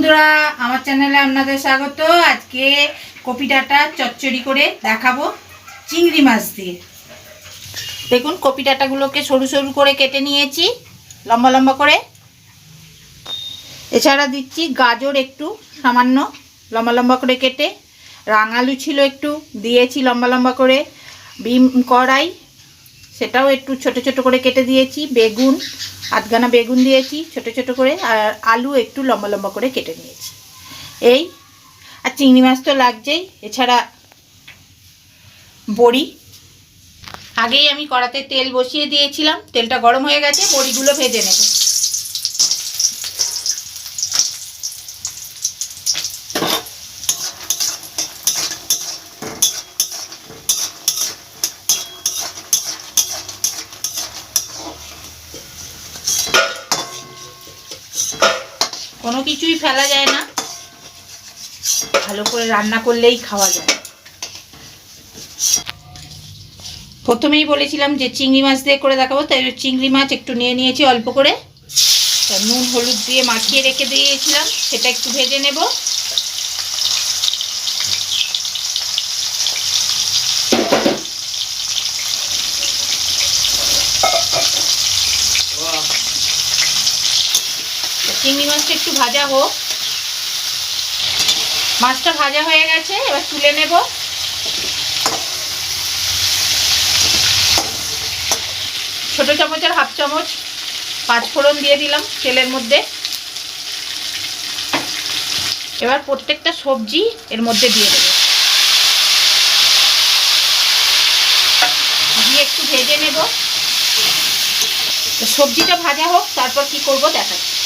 বন্ধুরা, আমার চ্যানেলে আপনাদের স্বাগত। আজকে কপি ডাটা চচ্চড়ি করে দেখাবো চিংড়ি মাছ দিয়ে। দেখুন, কপি ডাটাগুলোকে সরু সরু করে কেটে নিয়েছি, লম্বা লম্বা করে। এছাড়া দিচ্ছি গাজর একটু, সামান্য লম্বা লম্বা করে কেটে। রাঙালু ছিল একটু, দিয়েছি লম্বা লম্বা করে। বিম কড়াই সেটাও একটু ছোট ছোট করে কেটে দিয়েছি, বেগুন আধগানা বেগুন দিয়েছি ছোট ছোট করে, আর আলু একটু লম্বা লম্বা করে কেটে নিয়েছি। এই, আর চিংড়ি মাছ তো লাগছেই, এছাড়া বড়ি। আগেই আমি কড়াতে তেল বসিয়ে দিয়েছিলাম, তেলটা গরম হয়ে গেছে, বড়িগুলো ভেজে নেব। কোনো কিছুই ফেলা যায় না। ভালো করে রান্না করলেই খাওয়া যায়। প্রথমেই বলেছিলাম যে চিংড়ি মাছ দিয়ে করে দেখাবো, তাই চিংড়ি মাছ একটু নিয়ে নিয়েছি অল্প করে। নুন, হলুদ দিয়ে মাখিয়ে রেখে দিয়েছিলাম, সেটা একটু ভেজে নেব। মাছটা একটু ভাজা হোক। মাছটা ভাজা হয়ে গেছে, এবার তুলে নেব। ছোট চামচের হাফ চামচ পাঁচ ফোড়ন দিয়ে দিলাম তেলের মধ্যে। এবার প্রত্যেকটা সবজি এর মধ্যে দিয়ে দেবো। দিয়ে একটু ভেজে নেব। সবজিটা ভাজা হোক, তারপর কি করব দেখাচ্ছি।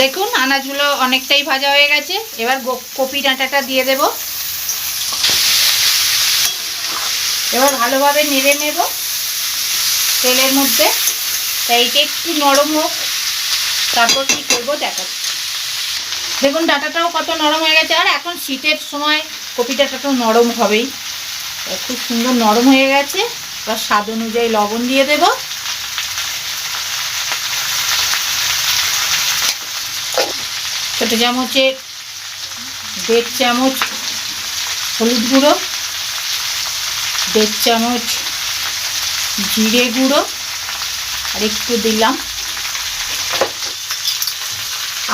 দেখুন, আনাজগুলো অনেকটাই ভাজা হয়ে গেছে। এবার কপি ডাঁটাটা দিয়ে দেব। এবার ভালোভাবে নেড়ে নেব তেলের মধ্যে। তাই এটা একটু নরম হোক। তারপর কি করব দেখাচ্ছি। দেখুন, ডাঁটাটাও কত নরম হয়ে গেছে। আর এখন শীতের সময় কপি ডাঁটাটাও নরম হবেই। খুব সুন্দর নরম হয়ে গেছে। এবার স্বাদ অনুযায়ী লবণ দিয়ে দেবো। ছোট চামচের দেড় চামচ হলুদ গুঁড়ো, দেড় চামচ জিরে গুঁড়ো, আর একটু দিলাম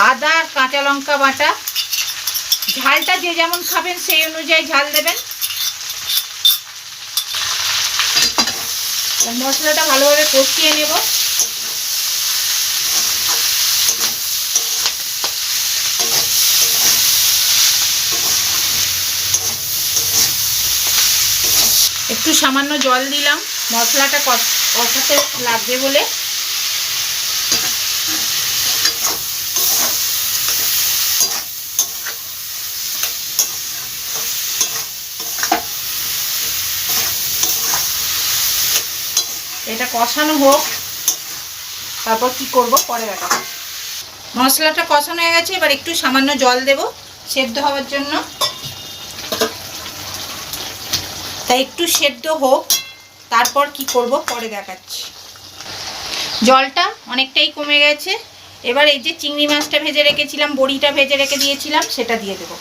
আদা কাঁচা লঙ্কা বাটা। ঝালটা যে যেমন খাবেন সেই অনুযায়ী ঝাল দেবেন। মশলাটা ভালোভাবে কষিয়ে নেব। একটু সামান্য জল দিলাম। মশলাটা কষ- কষাতে লাগবে বলে। এটা কষানো হোক। তারপর কি করব? পরে দেখা মশলাটা কষানো হয়ে গেছে, এবার একটু সামান্য জল দেব সেদ্ধ হওয়ার জন্য। তাই একটু সেদ্ধ হোক, তারপর কি করব পরে দেখাচ্ছি। জলটা অনেকটাই কমে গেছে। এবার এই যে চিংড়ি মাছটা ভেজে রেখেছিলাম, বড়িটা ভেজে রেখে দিয়েছিলাম, সেটা দিয়ে দেবো।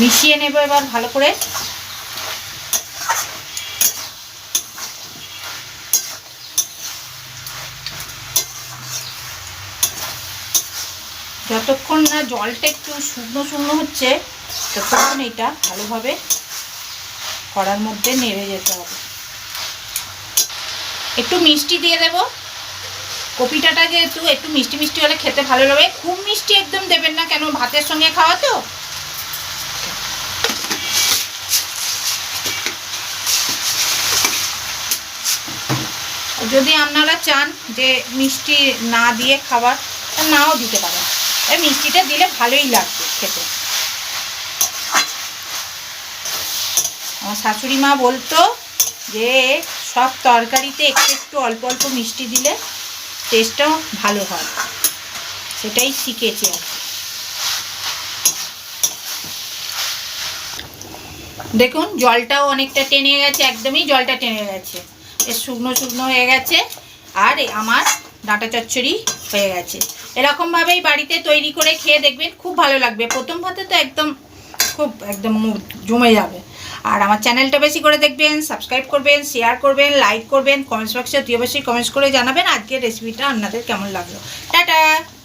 মিশিয়ে নেব এবার ভালো করে। যতক্ষণ না জলটা একটু শুকনো শুকনো হচ্ছে, ততক্ষণ এটা ভালোভাবে কড়ার মধ্যে নেড়ে যেতে হবে। একটু মিষ্টি দিয়ে দেব। কপিটাটা যেহেতু একটু মিষ্টি মিষ্টি হলে খেতে ভালো লাগবে খুব মিষ্টি একদম দেবেন না, কেন ভাতের সঙ্গে খাওয়া তো? যদি আপনারা চান যে মিষ্টি না দিয়ে খাবার নাও দিতে পারেন। এই মিষ্টিটা দিলে ভালোই লাগবে খেতে। আমার শাশুড়ি মা বলতো যে, সব তরকারিতে একটু একটু অল্প অল্প মিষ্টি দিলে টেস্টটাও ভালো হয়। সেটাই শিখেছি আর দেখুন, জলটাও অনেকটা টেনে গেছে, একদমই জলটা টেনে গেছে। এ শুকনো শুকনো হয়ে গেছে, আর আমার ডাঁটা চচ্চড়ি হয়ে গেছে। এরকমভাবেই বাড়িতে তৈরি করে খেয়ে দেখবেন, খুব ভালো লাগবে। প্রথম ভাতে তো একদম, খুব একদম জমে যাবে। আর আমার চ্যানেলটা বেশি করে দেখবেন, সাবস্ক্রাইব করবেন শেয়ার করবেন লাইক করবেন কমেন্টস বক্সে দিয়ে অবশ্যই কমেন্টস করে জানাবেন। আজকের রেসিপিটা আপনাদের কেমন লাগল? টাটা!